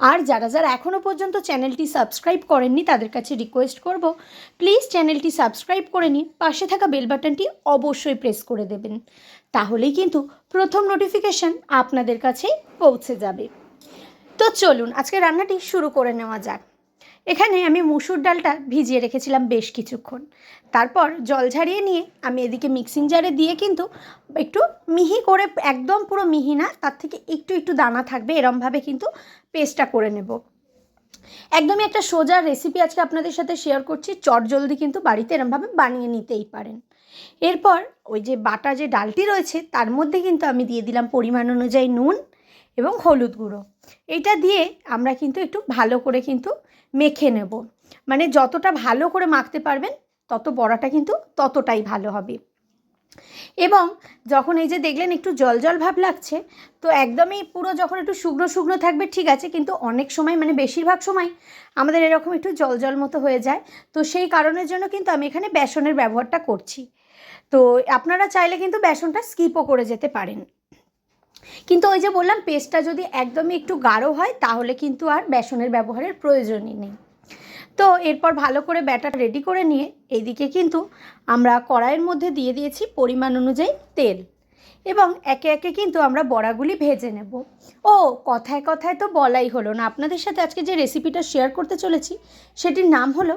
আর যারা যারা এখনও পর্যন্ত চ্যানেলটি সাবস্ক্রাইব করেননি, তাদের কাছে রিকোয়েস্ট করব প্লিজ চ্যানেলটি সাবস্ক্রাইব করে নিন, পাশে থাকা বেল বাটনটি অবশ্যই প্রেস করে দেবেন। তাহলেই কিন্তু প্রথম নোটিফিকেশান আপনাদের কাছে পৌঁছে যাবে। তো চলুন আজকে রান্নাটি শুরু করে নেওয়া যাক। এখানে আমি মুসুর ডালটা ভিজিয়ে রেখেছিলাম বেশ কিছুক্ষণ। তারপর জল ঝারিয়ে নিয়ে আমি এদিকে মিক্সিং জারে দিয়ে কিন্তু একটু মিহি করে, একদম পুরো মিহি না, তার থেকে একটু একটু দানা থাকবে, এরমভাবে কিন্তু পেস্টটা করে নেব। একদমই একটা সোজা রেসিপি আজকে আপনাদের সাথে শেয়ার করছি, চট জলদি কিন্তু বাড়িতে এরমভাবে বানিয়ে নিতেই পারেন। এরপর ওই যে বাটা যে ডালটি রয়েছে, তার মধ্যে কিন্তু আমি দিয়ে দিলাম পরিমাণ অনুযায়ী নুন এবং হলুদ গুঁড়ো। এটা দিয়ে আমরা কিন্তু একটু ভালো করে কিন্তু মেখে নেব। মানে যতটা ভালো করে মাখতে পারবেন, তত বড়াটা কিন্তু ততটাই ভালো হবে। এবং যখন এই যে দেখলেন একটু জল জল ভাব লাগছে, তো একদমই পুরো যখন একটু শুকনো শুকনো থাকবে, ঠিক আছে, কিন্তু অনেক সময় মানে বেশিরভাগ সময় আমাদের এরকম একটু জল জল মতো হয়ে যায়। তো সেই কারণের জন্য কিন্তু আমি এখানে বেসনের ব্যবহারটা করছি। তো আপনারা চাইলে কিন্তু বেসনটা স্কিপও করে যেতে পারেন। কিন্তু ওই যে বললাম, পেস্টটা যদি একদমই একটু গাঢ় হয়, তাহলে কিন্তু আর বেসনের ব্যবহারের প্রয়োজনই নেই। তো এরপর ভালো করে ব্যাটার রেডি করে নিয়ে, এইদিকে কিন্তু আমরা কড়াইয়ের মধ্যে দিয়ে দিয়েছি পরিমাণ অনুযায়ী তেল। এবং একে একে কিন্তু আমরা বড়াগুলি ভেজে নেব। ও, কথায় কথায় তো বলাই হলো না। আপনাদের সাথে আজকে যে রেসিপিটা শেয়ার করতে চলেছি, সেটির নাম হলো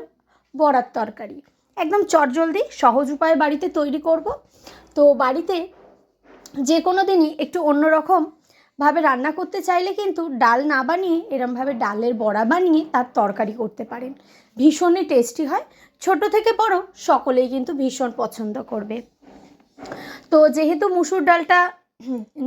বড়ার তরকারি। একদম চটজলদি, সহজ উপায়ে বাড়িতে তৈরি করব। তো বাড়িতে যে কোনো দিনই একটু অন্যরকম ভাবে রান্না করতে চাইলে কিন্তু ডাল না বানিয়ে এরমভাবে ডালের বড়া বানিয়ে তার তরকারি করতে পারেন। ভীষণই টেস্টি হয়। ছোট থেকে বড় সকলেই কিন্তু ভীষণ পছন্দ করবে। তো যেহেতু মুসুর ডালটা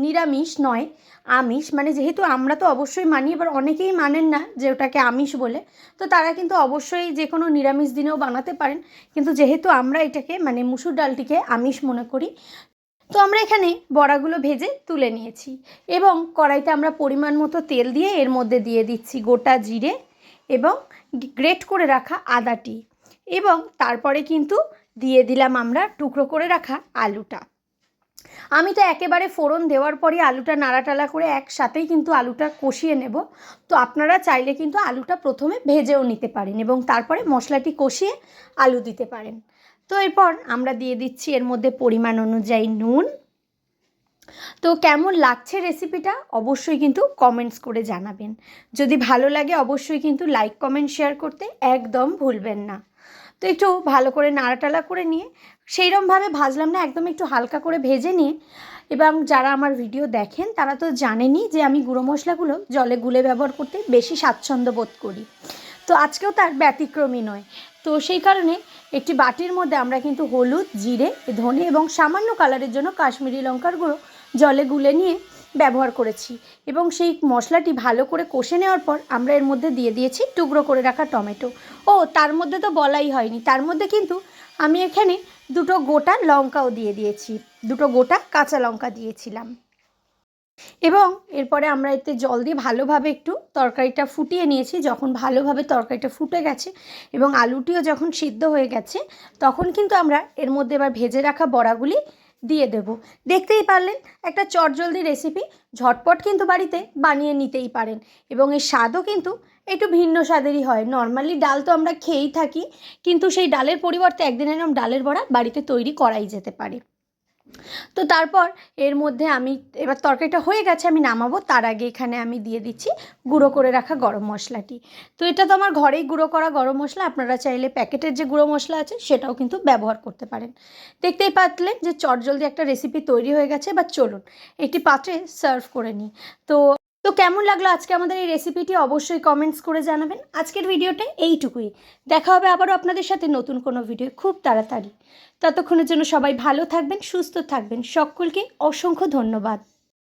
নিরামিষ নয়, আমিষ মানে যেহেতু আমরা তো অবশ্যই মানি, এবার অনেকেই মানেন না যে ওটাকে আমিষ বলে, তো তারা কিন্তু অবশ্যই যে কোনো নিরামিষ দিনেও বানাতে পারেন। কিন্তু যেহেতু আমরা এটাকে মানে মুসুর ডালটিকে আমিষ মনে করি তো আমরা এখানে বড়াগুলো ভেজে তুলে নিয়েছি এবং কড়াইতে আমরা পরিমাণ মতো তেল দিয়ে এর মধ্যে দিয়ে দিচ্ছি গোটা জিরে এবং গ্রেট করে রাখা আদাটি এবং তারপরে কিন্তু দিয়ে দিলাম আমরা টুকরো করে রাখা আলুটা। আমি তো একেবারে ফোড়ন দেওয়ার পরই আলুটা নাড়াটালা করে একসাথেই কিন্তু আলুটা কষিয়ে নেব। তো আপনারা চাইলে কিন্তু আলুটা প্রথমে ভেজেও নিতে পারেন এবং তারপরে মশলাটি কষিয়ে আলু দিতে পারেন। তো এরপর আমরা দিয়ে দিচ্ছি এর মধ্যে পরিমাণ অনুযায়ী নুন। তো কেমন লাগছে রেসিপিটা অবশ্যই কিন্তু কমেন্টস করে জানাবেন। যদি ভালো লাগে অবশ্যই কিন্তু লাইক কমেন্ট শেয়ার করতে একদম ভুলবেন না। তো একটু ভালো করে নাড়াটালা করে নিয়ে, সেইরমভাবে ভাজলাম না, একদম একটু হালকা করে ভেজে নিয়ে, এবং যারা আমার ভিডিও দেখেন তারা তো জানেনই যে আমি গুঁড়ো মশলাগুলো জলে গুলে ব্যবহার করতে বেশি স্বাচ্ছন্দ্য বোধ করি। তো আজকেও তার ব্যতিক্রমী নয়। তো সেই কারণে একটি বাটির মধ্যে আমরা কিন্তু হলুদ, জিরে, ধনে এবং সামান্য কালারের জন্য কাশ্মীরি লঙ্কার গুঁড়ো জলে গুলে নিয়ে ব্যবহার করেছি এবং সেই মশলাটি ভালো করে কষে নেওয়ার পর আমরা এর মধ্যে দিয়ে দিয়েছি টুকরো করে রাখা টমেটো। ও, তার মধ্যে তো বলাই হয়নি। তার মধ্যে কিন্তু আমি এখানে দুটো গোটা লঙ্কাও দিয়ে দিয়েছি। দুটো গোটা কাঁচা লঙ্কা দিয়েছিলাম। এবং এরপরে আমরা এতে জল দিয়ে ভালোভাবে একটু তরকারিটা ফুটিয়ে নিয়েছি। যখন ভালোভাবে তরকারিটা ফুটে গেছে এবং আলুটিও যখন সিদ্ধ হয়ে গেছে, তখন কিন্তু আমরা এর মধ্যে এবার ভেজে রাখা বড়াগুলি দিয়ে দেব। দেখতেই পারলেন, একটা চটজলদি রেসিপি ঝটপট কিন্তু বাড়িতে বানিয়ে নিতেই পারেন এবং এর স্বাদও কিন্তু একটু ভিন্ন স্বাদেরই হয়। নর্মালি ডাল তো আমরা খেয়েই থাকি, কিন্তু সেই ডালের পরিবর্তে একদিন এরকম ডালের বড়া বাড়িতে তৈরি করাই যেতে পারে। তো তারপর এর মধ্যে আমি, এবার তরকারিটা হয়ে গেছে, আমি নামাবো। তার আগে এখানে আমি দিয়ে দিচ্ছি গুঁড়ো করে রাখা গরম মশলাটি। তো এটা তো আমার ঘরেই গুঁড়ো করা গরম মশলা, আপনারা চাইলে প্যাকেটের যে গুঁড়ো মশলা আছে সেটাও কিন্তু ব্যবহার করতে পারেন। দেখতেই পারলেন যে চটজলদি একটা রেসিপি তৈরি হয়ে গেছে বা চলুন, একটি পাত্রে সার্ভ করে নিই। তো তো কেমন লাগল আজকে আমাদের এই রেসিপিটি অবশ্যই কমেন্টস করে জানাবেন। আজকের ভিডিওটা এইটুকুই। দেখা হবে আবারও আপনাদের সাথে নতুন কোনো ভিডিও খুব তাড়াতাড়ি। ততক্ষণের জন্য সবাই ভালো থাকবেন, সুস্থ থাকবেন। সকলকে অসংখ্য ধন্যবাদ।